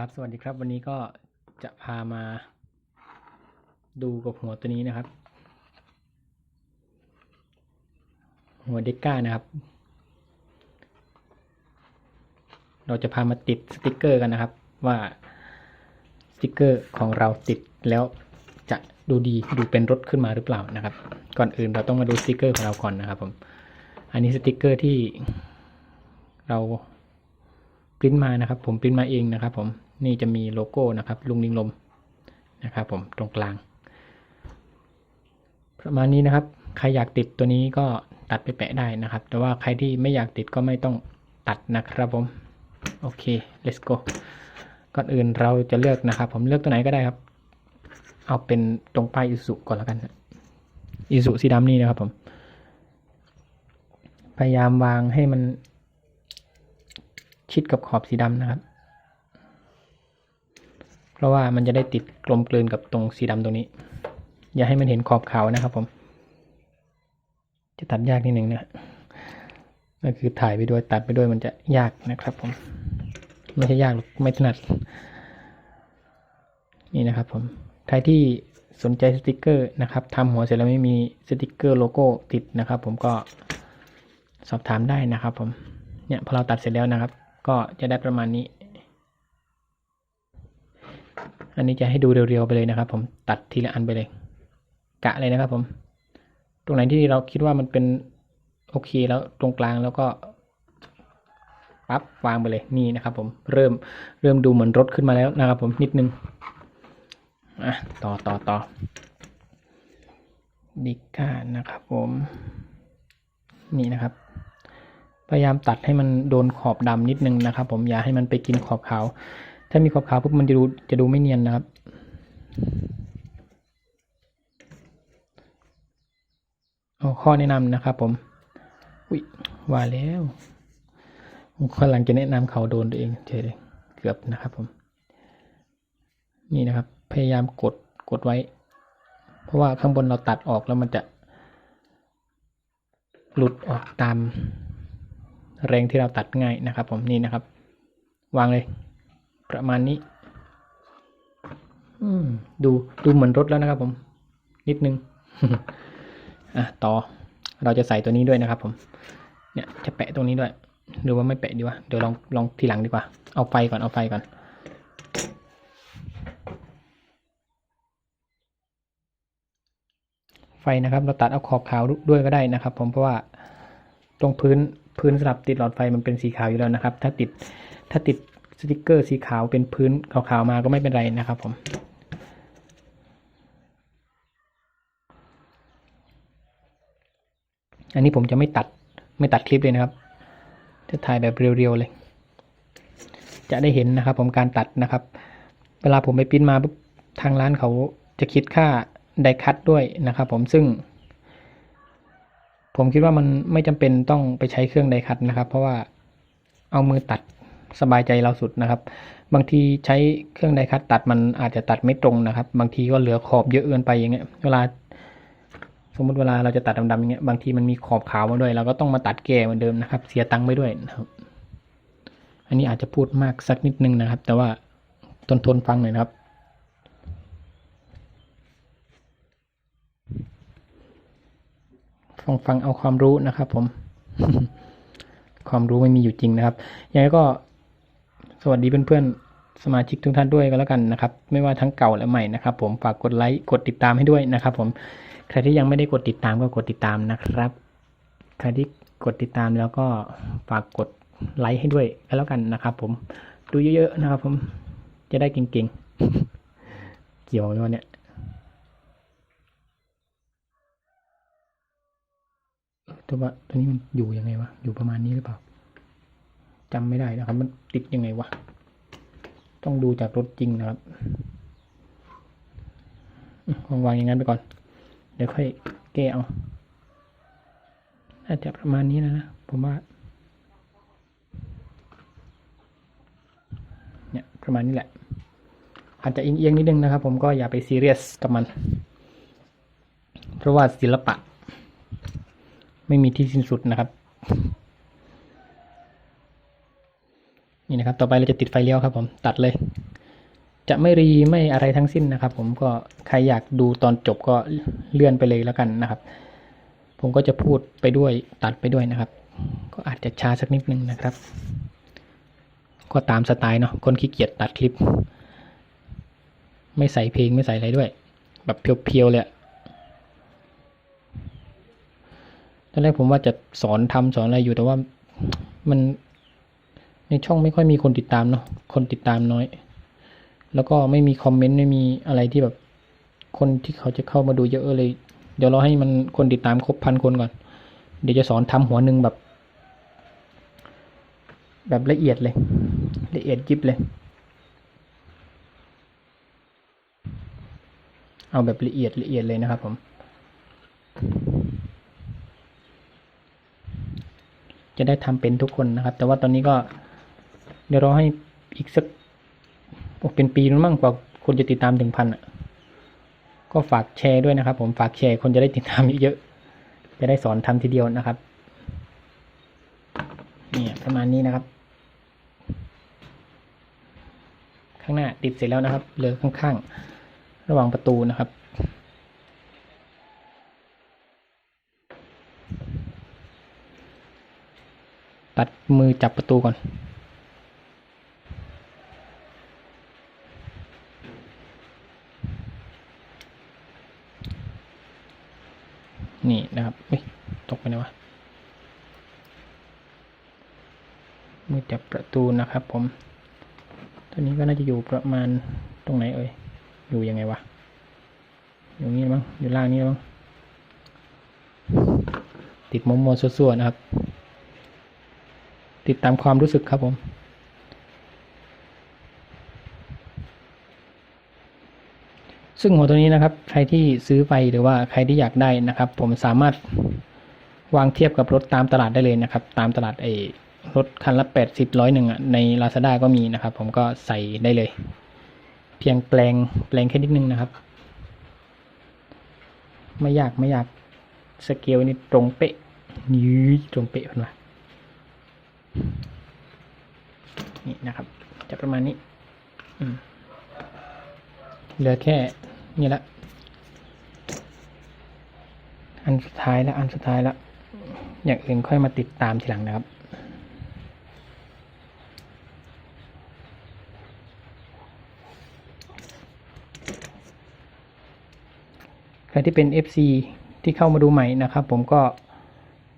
ครับ สวัสดีครับ วันนี้ก็จะพามาดูกับหัวตัวนี้นะครับ หัวเด็กก้านะครับ เราจะพามาติดสติกเกอร์กันนะครับ ว่าสติกเกอร์ของเราติดแล้วจะดูดีดูเป็นรถขึ้นมาหรือเปล่านะครับ ก่อนอื่นเราต้องมาดูสติกเกอร์ของเราก่อนนะครับผมอันนี้สติกเกอร์ที่เราปริ้นมานะครับ ผมปริ้นมาเองนะครับผม นี่จะมีโลโก้นะครับ ลุงลิงลมนะครับผมตรงกลาง ประมาณนี้นะครับ ใครอยากติดตัวนี้ก็ตัดไปแปะได้นะครับ แต่ว่าใครที่ไม่อยากติดก็ไม่ต้องตัดนะครับผม โอเค let's go ก่อนอื่นเราจะเลือกนะครับ ผมเลือกตัวไหนก็ได้ครับ เอาเป็นตรงป้ายอิสุก่อนแล้วกันอิสุสีดำนี่นะครับผม พยายามวางให้มันชิดกับขอบสีดำนะครับ ราะว่ามันจะได้ติดกลมกลืนกับตรงสีดำตรงนี้ อย่าให้มันเห็นขอบขาวนะครับผม จะตัดยากนิดหนึ่งนะก็คือถ่ายไปด้วยตัดไปด้วยมันจะยากนะครับผมไม่ใช่ยากหรอกไม่ถนัด นี่นะครับผมใครที่สนใจสติกเกอร์นะครับทำหัวเสร็จแล้วไม่มีสติกเกอร์โลโก้ติดนะครับ ผมก็สอบถามได้นะครับ ผมเนี่ยพอเราตัดเสร็จแล้วนะครับ ก็จะได้ประมาณนี้ อันนี้จะให้ดูเรียวๆไปเลยนะครับ ผมตัดทีละอันไปเลย กะเลยนะครับผม ตรงไหนที่เราคิดว่ามันเป็นโอเคแล้วตรงกลางแล้วก็ปั๊บวางไปเลยนี่นะครับ ผมเริ่มเริ่มดูเหมือนรถขึ้นมาแล้วนะครับ ผมนิดนึงอะต่อต่อต่อดิก้านะครับ ผมนี่นะครับ พยายามตัดให้มันโดนขอบดำนิดนึงนะครับ ผมอย่าให้มันไปกินขอบขาว ถ้ามีขอบขาวปุ๊บมันจะดูจะดูไม่เนียนนะครับ เอาข้อแนะนำนะครับผม อุ้ยว่าแล้วผมกำลังจะแนะนำเขาโดนตัวเองเฉยเลยเกือบนะครับผม นี่นะครับ พยายามกดกดไว้ เพราะว่าข้างบนเราตัดออกแล้วมันจะ หลุดออกตามแรงที่เราตัดง่ายนะครับ ผมนี่นะครับ วางเลย ประมาณนี้ อืม ดูดูเหมือนรถแล้วนะครับผม นิดนึง อะต่อ เราจะใส่ตัวนี้ด้วยนะครับ ผม เนี่ยจะแปะตรงนี้ด้วยหรือว่าไม่แปะดีวะเดี๋ยวลองลองทีหลังดีกว่า เอาไฟก่อนเอาไฟก่อนไฟนะครับ เราตัดเอาขอบขาวด้วยก็ได้นะครับ ผมเพราะว่าตรงพื้นพื้นสลับติดหลอดไฟมันเป็นสีขาวอยู่แล้วนะครับ ถ้าติดถ้าติด สติกเกอร์สีขาวเป็นพื้นขาวๆมาก็ไม่เป็นไรนะครับผมอันนี้ผมจะไม่ตัดไม่ตัดคลิปเลยนะครับ จะถ่ายแบบเรียวๆเลย จะได้เห็นนะครับ ผมการตัดนะครับ เวลาผมไปปิ้นมาปุ๊บทางร้านเขาจะคิดค่าไดคัตด้วยนะครับ ผมซึ่ง ผมคิดว่ามันไม่จำเป็นต้องไปใช้เครื่องไดคัตนะครับ เพราะว่าเอามือตัด สบายใจเราสุดนะครับ บางทีใช้เครื่องไดคัตตัดมันอาจจะตัดไม่ตรงนะครับ บางทีก็เหลือขอบเยอะเกินไปอย่างเงี้ย เวลา สมมติเวลาเราจะตัดดำๆอย่างเงี้ย บางทีมันมีขอบขาวมาด้วย เราก็ต้องมาตัดแก้เหมือนเดิมนะครับ เสียตังค์ไปด้วยนะครับ อันนี้อาจจะพูดมากสักนิดนึงนะครับ แต่ว่าทนทนฟังหน่อยนะครับฟังฟังเอาความรู้นะครับผม ความรู้ไม่มีอยู่จริงนะครับยังไงก็ สวัสดีเพื่อนๆ สมาชิกทุกท่านด้วยก็แล้วกันนะครับ ไม่ว่าทั้งเก่าและใหม่นะครับ ผมฝากกดไลค์กดติดตามให้ด้วยนะครับ ผมใครที่ยังไม่ได้กดติดตามก็กดติดตามนะครับ ใครที่กดติดตามแล้วก็ฝากกดไลค์ให้ด้วยก็แล้วกันนะครับ ผมดูเยอะๆนะครับ ผมจะได้เก่งๆ เกี่ยวไหมวะเนี่ยตัวตัวนี้มันอยู่ยังไงวะอยู่ประมาณนี้หรือเปล่า จำไม่ได้นะครับ มันติดยังไงวะ ต้องดูจากรถจริงนะครับวางอย่างนั้นไปก่อน เดี๋ยวค่อยแก้เอาน่าจะประมาณนี้นะนะ ผมว่า เนี่ยประมาณนี้แหละ อาจจะเอียงๆนิดนึงนะครับ ผมก็อย่าไปซีเรียสกับมัน เพราะว่าศิลปะ ไม่มีที่สิ้นสุดนะครับ นี่นะครับ ต่อไปเราจะติดไฟเลี้ยวครับ ผมตัดเลย จะไม่รีไม่อะไรทั้งสิ้นนะครับ ผมก็ใครอยากดูตอนจบก็เลื่อนไปเลยแล้วกันนะครับ ผมก็จะพูดไปด้วยตัดไปด้วยนะครับ ก็อาจจะช้าสักนิดนึงนะครับ ก็ตามสไตล์เนาะคนขี้เกียจตัดคลิป ไม่ใส่เพลงไม่ใส่อะไรด้วย แบบเพียวๆเลยตอนแรกผมว่าจะสอนทำสอนอะไรอยู่แต่ว่ามัน ในช่องไม่ค่อยมีคนติดตามเนาะคนติดตามน้อย แล้วก็ไม่มีคอมเมนต์ไม่มีอะไรที่แบบ คนที่เขาจะเข้ามาดูเยอะเลย เดี๋ยวเราให้มันคนติดตามครบพันคนก่อน เดี๋ยวจะสอนทำหัวหนึ่งแบบ แบบละเอียดเลย ละเอียดยิบเลย เอาแบบละเอียดละเอียดเลยนะครับผมจะได้ทำเป็นทุกคนนะครับ แต่ว่าตอนนี้ก็ เดี๋ยวเราให้อีกสักเป็นปีนู้นมั่งกว่าคนจะติดตามถึงพันอะ ก็ฝากแชร์ด้วยนะครับ ผมฝากแชร์คนจะได้ติดตามเยอะๆจะได้สอนทำทีเดียวนะครับเนี่ยประมาณนี้นะครับ ข้างหน้าติดเสร็จแล้วนะครับเหลือข้างๆ ระหว่างประตูนะครับตัดมือจับประตูก่อนนะครับเฮ้ยตกไปไหนวะ มือจับประตู นะครับผม ตัวนี้ก็น่าจะอยู่ประมาณตรงไหนเอ่ย อยู่ยังไงวะ อยู่นี่มั้ง อยู่ล่างนี้มั้ง ติดมมๆส่วนๆนะครับ ติดตามความรู้สึกครับผมซึ่งหัวตัวนี้นะครับ ใครที่ซื้อไปหรือว่าใครที่อยากได้นะครับ ผมสามารถวางเทียบกับรถตามตลาดได้เลยนะครับ ตามตลาดไอ้ รถคันละแปดสิบร้อยหนึ่งอะใน Lazada ก็มีนะครับ ผมก็ใส่ได้เลย เพียงแปลงแปลงแค่นิดนึงนะครับ ไม่ยากไม่ยากสเกลนี่ตรงเป๊ะยืดตรงเป๊ะเห็นไหมนี่นะครับ จะประมาณนี้เหลือแค่นี่ละ อันสุดท้ายแล้วอันสุดท้ายแล้วอย่างอื่นค่อยมาติดตามทีหลังนะครับ ครที่เป็น FC ที่เข้ามาดูใหม่นะครับ ผมก็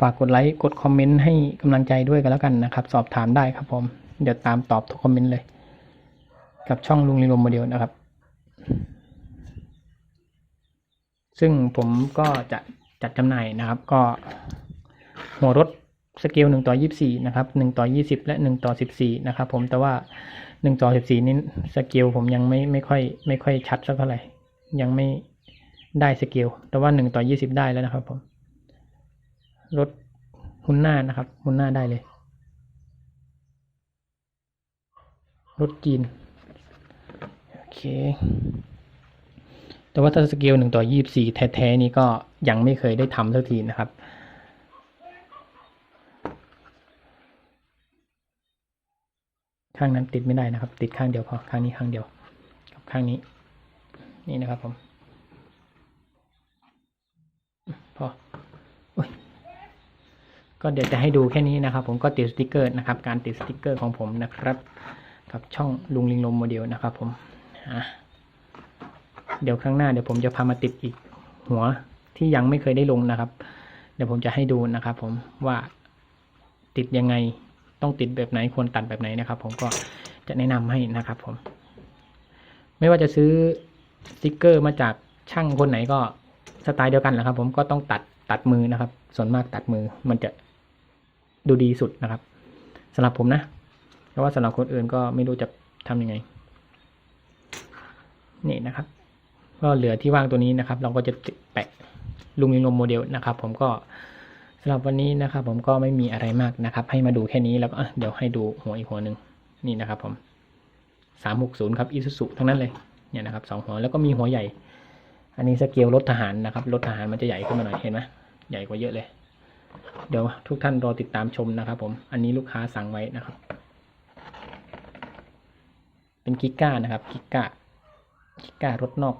ฝากกดไลค์กดคอมเมนต์ให้กำลังใจด้วยกันแล้วกันนะครับ สอบถามได้ครับผม เดี๋ยวตามตอบทุกคอมเมนต์เลย กับช่องลุงลิลมโมเดลนะครับ ซึ่งผมก็จะจัดจำหน่ายนะครับ ก็หัวรถสเกลหนึ่งต่อยี่สี่นะครับหนึ่งต่อยี่สิบและหนึ่งต่อสิบสี่นะครับผมแต่ว่าหนึ่งต่อสิบสี่นี้สเกลผมยังไม่ไม่ค่อยไม่ค่อยชัดสักเท่าไหร่ยังไม่ ได้สเกลแต่ว่าหนึ่งต่อยี่สิบได้แล้วนะครับผมรถหุ่นหน้านะครับหุ่นหน้าได้เลยรถจีนโอเค แต่ว่าถ้าสเกลหนึ่งต่อยี่สี่แท้ๆนี่ก็ยังไม่เคยได้ทำสักทีนะครับ ข้างนั้นติดไม่ได้นะครับ ติดข้างเดียวพอข้างนี้ข้างเดียวกับข้างนี้ นี่นะครับผม พอโอ้ย ก็เดี๋ยวจะให้ดูแค่นี้นะครับ ผมก็ติดสติกเกอร์นะครับ การติดสติกเกอร์ของผมนะครับ กับช่องลุงลิงลมโมเดลนะครับ ผมเดี๋ยวครั้งหน้าเดี๋ยวผมจะพามาติดอีกหัวที่ยังไม่เคยได้ลงนะครับ เดี๋ยวผมจะให้ดูนะครับ ผมว่าติดยังไงต้องติดแบบไหนควรตัดแบบไหนนะครับ ผมก็จะแนะนำให้นะครับ ผม ไม่ว่าจะซื้อสติกเกอร์มาจากช่างคนไหนก็สไตล์เดียวกันแหละครับ ผมก็ต้องตัดตัดมือนะครับ ส่วนมากตัดมือมันจะ ดูดีสุดนะครับสำหรับผมนะแต่ว่าสำหรับคนอื่นก็ไม่รู้จะทำยังไงนี่นะครับ ก็เหลือที่ว่างตัวนี้นะครับ เราก็จะแปะลุงมิงลมโมเดลนะครับ ผมก็สำหรับวันนี้นะครับ ผมก็ไม่มีอะไรมากนะครับ ให้มาดูแค่นี้แล้วก็เดี๋ยวให้ดูหัวอีกหัวหนึ่งนี่นะครับ ผมสามหกศูนย์ครับอิสุสุทั้งนั้นเลยเนี่ยนะครับสองหัวแล้วก็มีหัวใหญ่ อันนี้สเกลรถทหารนะครับรถทหารมันจะใหญ่ขึ้นมาหน่อยเห็นไหมใหญ่กว่าเยอะเลย เดี๋ยวทุกท่านรอติดตามชมนะครับ ผม อันนี้ลูกค้าสั่งไว้นะครับ เป็นกิก้านะครับ กิก้า กิก้ารถนอก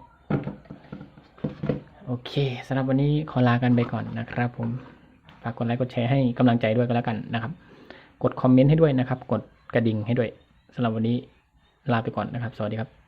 โอเคสำหรับวันนี้ขอลากันไปก่อนนะครับ ผม ฝากกดไลค์กดแชร์ให้กำลังใจด้วยก็แล้วกันนะครับ กดคอมเมนต์ให้ด้วยนะครับ กดกระดิ่งให้ด้วยสำหรับวันนี้ลาไปก่อนนะครับ สวัสดีครับ